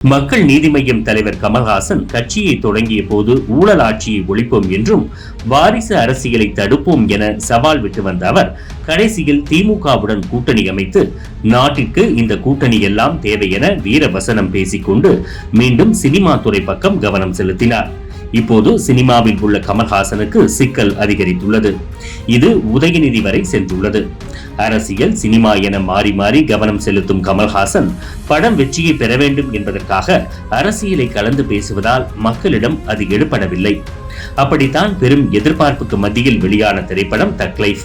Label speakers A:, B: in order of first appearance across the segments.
A: மக்கள் நீதி மய்யம் தலைவர் கமல்ஹாசன் கட்சியை தொடங்கிய போது ஊழல் ஆட்சியை ஒழிப்போம் என்றும் வாரிசு அரசியலை தடுப்போம் என சவால் விட்டு வந்த அவர் கடைசியில் திமுகவுடன் கூட்டணி அமைத்து நாட்டிற்கு இந்த கூட்டணி எல்லாம் தேவை என வீர வசனம் பேசிக்கொண்டு மீண்டும் சினிமா துறை பக்கம் கவனம் செலுத்தினார். இப்போது சினிமாவில் உள்ள கமல்ஹாசனுக்கு சிக்கல் அதிகரித்துள்ளது. இது உதயநிதி வரை சென்றுள்ளது. அரசியல் சினிமா என மாறி மாறி கவனம் செலுத்தும் கமல்ஹாசன் படம் வெற்றியை பெற வேண்டும் என்பதற்காக அரசியலை கலந்து பேசுவதால் மக்களிடம் அது எடுபடவில்லை அப்படித்தான் பெரும் எதிர்பார்ப்புக்கு மத்தியில் வெளியான திரைப்படம் தக்லைஃப்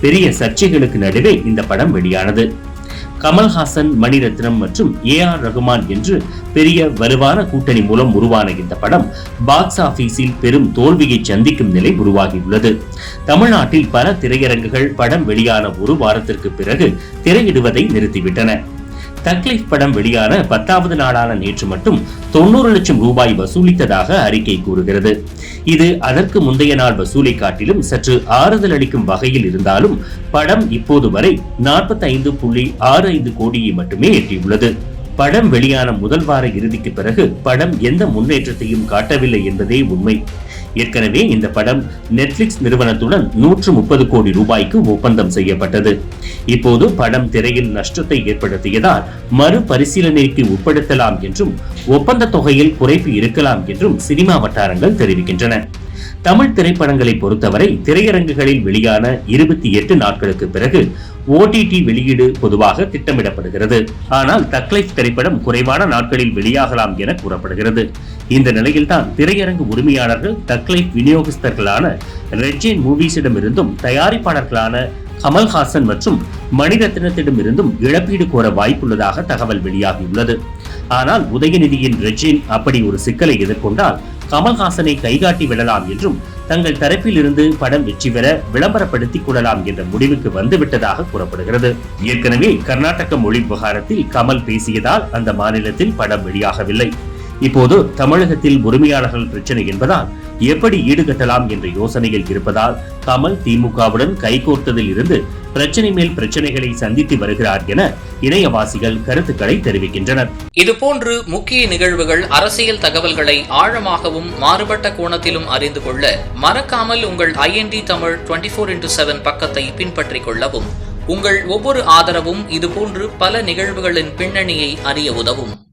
A: பெரிய சர்ச்சைகளுக்கு நடுவே இந்த படம் வெளியானது. கமல்ஹாசன் மணிரத்னம் மற்றும் ஏ ஆர் ரகுமான் என்று பெரிய வலுவான கூட்டணி மூலம் உருவான இந்த படம் பாக்ஸ் ஆபீஸில் பெரும் தோல்வியை சந்திக்கும் நிலை உருவாகியுள்ளது. தமிழ்நாட்டில் பல திரையரங்குகள் படம் வெளியான ஒரு வாரத்திற்கு பிறகு திரையிடுவதை நிறுத்திவிட்டன. தக்லீஃப் படம் வெளியான பத்தாவது நாளான நேற்று மட்டும் தொண்ணூறு லட்சம் ரூபாய் வசூலித்ததாக அறிக்கை கூறுகிறது. இது அதற்கு முந்தைய நாள் வசூலை காட்டிலும் சற்று ஆறுதல் அளிக்கும் வகையில் இருந்தாலும் படம் இப்போது வரை நாற்பத்தி ஐந்து புள்ளி ஆறு ஐந்து கோடியை மட்டுமே எட்டியுள்ளது. படம் வெளியான முதல் வார இறுதிக்கு பிறகு படம் எந்த முன்னேற்றத்தையும் காட்டவில்லை என்பதே உண்மை. ஏற்கனவே இந்த படம் நெட்ஃபிளிக்ஸ் நிறுவனத்துடன் நூற்று முப்பது கோடி ரூபாய்க்கு ஒப்பந்தம் செய்யப்பட்டது. இப்போது படம் திரையில் நஷ்டத்தை ஏற்படுத்தியதால் மறுபரிசீலனைக்கு உட்படுத்தலாம் என்றும் ஒப்பந்த தொகையில் குறைப்பு இருக்கலாம் என்றும் சினிமா வட்டாரங்கள் தெரிவிக்கின்றன. தமிழ் திரைப்படங்களை பொறுத்தவரை திரையரங்குகளில் வெளியான இருபத்தி எட்டு நாட்களுக்கு பிறகு ஓடிடி வெளியீடு பொதுவாக திட்டமிடப்படுகிறது. ஆனால் தக்லைஃப் திரைப்படம் குறைவான நாட்களில் வெளியாகலாம் என கூறப்படுகிறது. இந்த நிலையில்தான் திரையரங்கு உரிமையாளர்கள் தக்லைஃப் விநியோகஸ்தர்களான ரெட்ஜின் மூவிஸிடமிருந்தும் தயாரிப்பாளர்களான கமல்ஹாசன் மற்றும் மணிரத்னத்திடமிருந்தும் இழப்பீடு கோர வாய்ப்புள்ளதாக தகவல் வெளியாகியுள்ளது. ஆனால் உதயநிதியின் ரெஜின் அப்படி ஒரு சிக்கலை எதிர்கொண்டால் கமல்ஹாசனை கைகாட்டி விடலாம் என்றும் தங்கள் தரப்பில் இருந்து படம் வெற்றி பெற விளம்பரப்படுத்திக் கொள்ளலாம் என்ற முடிவுக்கு வந்துவிட்டதாக கூறப்படுகிறது. ஏற்கனவே கர்நாடக மொழி விவகாரத்தில் கமல் பேசியதால் அந்த மாநிலத்தில் படம் வெளியாகவில்லை. இப்போது தமிழகத்தில் உரிமையாளர்கள் பிரச்சனை என்பதால் எப்படி ஈடுகட்டலாம் என்ற யோசனையில் இருப்பதால் கமல் திமுகவுடன் கைகோர்த்ததில் இருந்து பிரச்சனை மேல் பிரச்சனைகளை சந்தித்து வருகிறார் என இணையவாசிகள் கருத்துக்களை தெரிவிக்கின்றனர்.
B: இதுபோன்று முக்கிய நிகழ்வுகள் அரசியல் தகவல்களை ஆழமாகவும் மாறுபட்ட கோணத்திலும் அறிந்து கொள்ள மறக்காமல் உங்கள் IND Tamil twenty four into seven பக்கத்தை பின்பற்றிக் கொள்ளவும். உங்கள் ஒவ்வொரு ஆதரவும் இதுபோன்று பல நிகழ்வுகளின் பின்னணியை அறிய உதவும்.